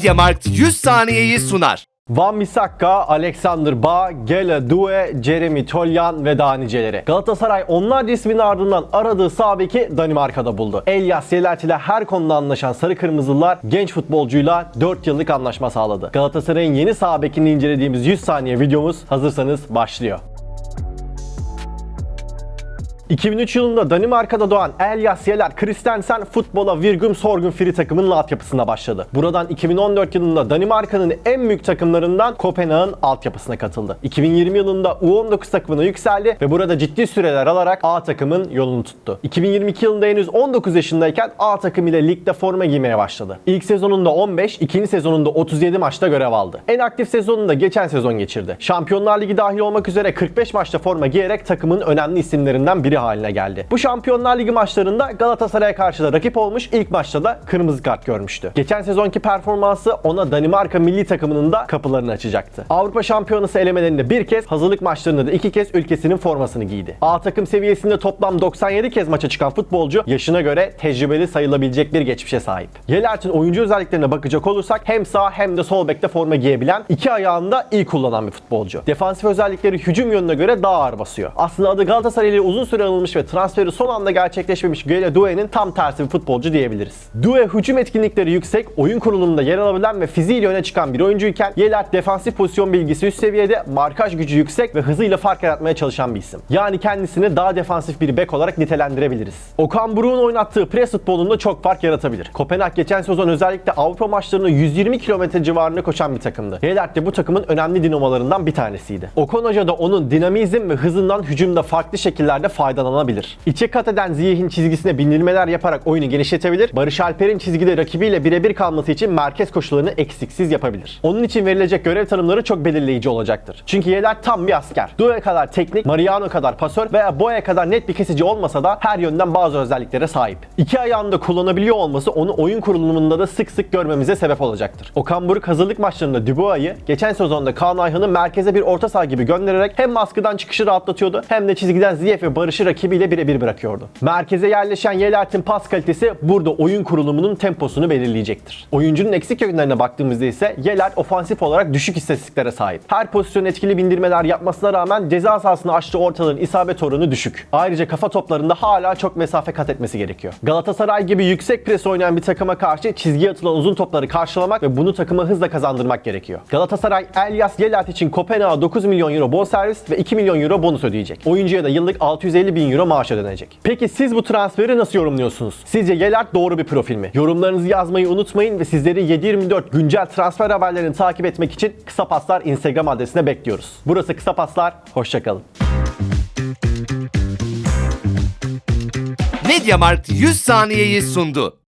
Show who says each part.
Speaker 1: Mediamarkt 100 saniyeyi sunar.
Speaker 2: Van Bissaka, Alexander Ba, Gela Due, Jeremy Tolyan ve daha niceleri. Galatasaray onlarca ismin ardından aradığı sağ Danimarka'da buldu. Elias Yelert ile her konuda anlaşan Sarı Kırmızılılar genç futbolcuyla 4 yıllık anlaşma sağladı. Galatasaray'ın yeni sağ incelediğimiz 100 saniye videomuz hazırsanız başlıyor. 2003 yılında Danimarka'da doğan Elias Yeler Christensen futbola Virgum Sorgun Free takımının altyapısına başladı. Buradan 2014 yılında Danimarka'nın en büyük takımlarından Kopenhag'ın altyapısına katıldı. 2020 yılında U19 takımına yükseldi ve burada ciddi süreler alarak A takımın yolunu tuttu. 2022 yılında henüz 19 yaşındayken A takım ile ligde forma giymeye başladı. İlk sezonunda 15, ikinci sezonunda 37 maçta görev aldı. En aktif sezonunda geçen sezon geçirdi. Şampiyonlar Ligi dahil olmak üzere 45 maçta forma giyerek takımın önemli isimlerinden biri haline geldi. Bu Şampiyonlar Ligi maçlarında Galatasaray'a karşı da rakip olmuş, ilk maçta da kırmızı kart görmüştü. Geçen sezonki performansı ona Danimarka milli takımının da kapılarını açacaktı. Avrupa Şampiyonası elemelerinde bir kez, hazırlık maçlarında da iki kez ülkesinin formasını giydi. A takım seviyesinde toplam 97 kez maça çıkan futbolcu yaşına göre tecrübeli sayılabilecek bir geçmişe sahip. Yelert'in oyuncu özelliklerine bakacak olursak hem sağ hem de sol bekte forma giyebilen, iki ayağını da iyi kullanan bir futbolcu. Defansif özellikleri hücum yönüne göre daha ağır basıyor. Aslında adı Galatasaray ile uzun süre anılmış ve transferi son anda gerçekleşmemiş Gele Doue'nin tam tersi bir futbolcu diyebiliriz. Due hücum etkinlikleri yüksek, oyun kurulumunda yer alabilen ve fiziğiyle öne çıkan bir oyuncuyken Yelert defansif pozisyon bilgisi üst seviyede, markaj gücü yüksek ve hızıyla fark yaratmaya çalışan bir isim. Yani kendisini daha defansif bir bek olarak nitelendirebiliriz. Okan Buruk'un oynattığı pres futbolunda çok fark yaratabilir. Kopenhag geçen sezon özellikle Avrupa maçlarında 120 km civarında koşan bir takımdı. Yelert de bu takımın önemli dinamolarından bir tanesiydi. Okan Hoca da onun dinamizm ve hızından hücumda farklı şekillerde faydalanabilir. İçe kat eden Ziyeh'in çizgisine bindirmeler yaparak oyunu genişletebilir. Barış Alper'in çizgide rakibiyle birebir kalması için merkez koşularını eksiksiz yapabilir. Onun için verilecek görev tanımları çok belirleyici olacaktır. Çünkü Yelert tam bir asker. Due kadar teknik, Mariano kadar pasör veya Boya kadar net bir kesici olmasa da her yönden bazı özelliklere sahip. İki ayağını da kullanabiliyor olması onu oyun kurulumunda da sık sık görmemize sebep olacaktır. Okan Buruk hazırlık maçlarında Dubois'ı geçen sezonda Kaan Ayhan'ı merkeze bir orta saha gibi göndererek hem baskıdan çıkışı rahatlatıyordu hem de çizgiden Ziyech ve Barış'ı rakibiyle birebir bırakıyordu. Merkeze yerleşen Yelert'in pas kalitesi burada oyun kurulumunun temposunu belirleyecektir. Oyuncunun eksik yönlerine baktığımızda ise Yelert ofansif olarak düşük istatistiklere sahip. Her pozisyon etkili bindirmeler yapmasına rağmen ceza sahasını açtığı ortaların isabet oranı düşük. Ayrıca kafa toplarında hala çok mesafe kat etmesi gerekiyor. Galatasaray gibi yüksek pres oynayan bir takıma karşı çizgiye atılan uzun topları karşılamak ve bunu takıma hızla kazandırmak gerekiyor. Galatasaray Elias Yelert için Kopenhag'a 9 milyon euro bonservis ve 2 milyon euro bonus ödeyecek. Oyuncuya da yıllık 650 bin euro maaş ödenecek. Peki siz bu transferi nasıl yorumluyorsunuz? Sizce Yelert doğru bir profil mi? Yorumlarınızı yazmayı unutmayın ve sizleri 7/24 güncel transfer haberlerini takip etmek için Kısa Paslar Instagram adresine bekliyoruz. Burası Kısa Paslar, hoşçakalın.
Speaker 1: Mediamarkt 100 saniyeyi sundu.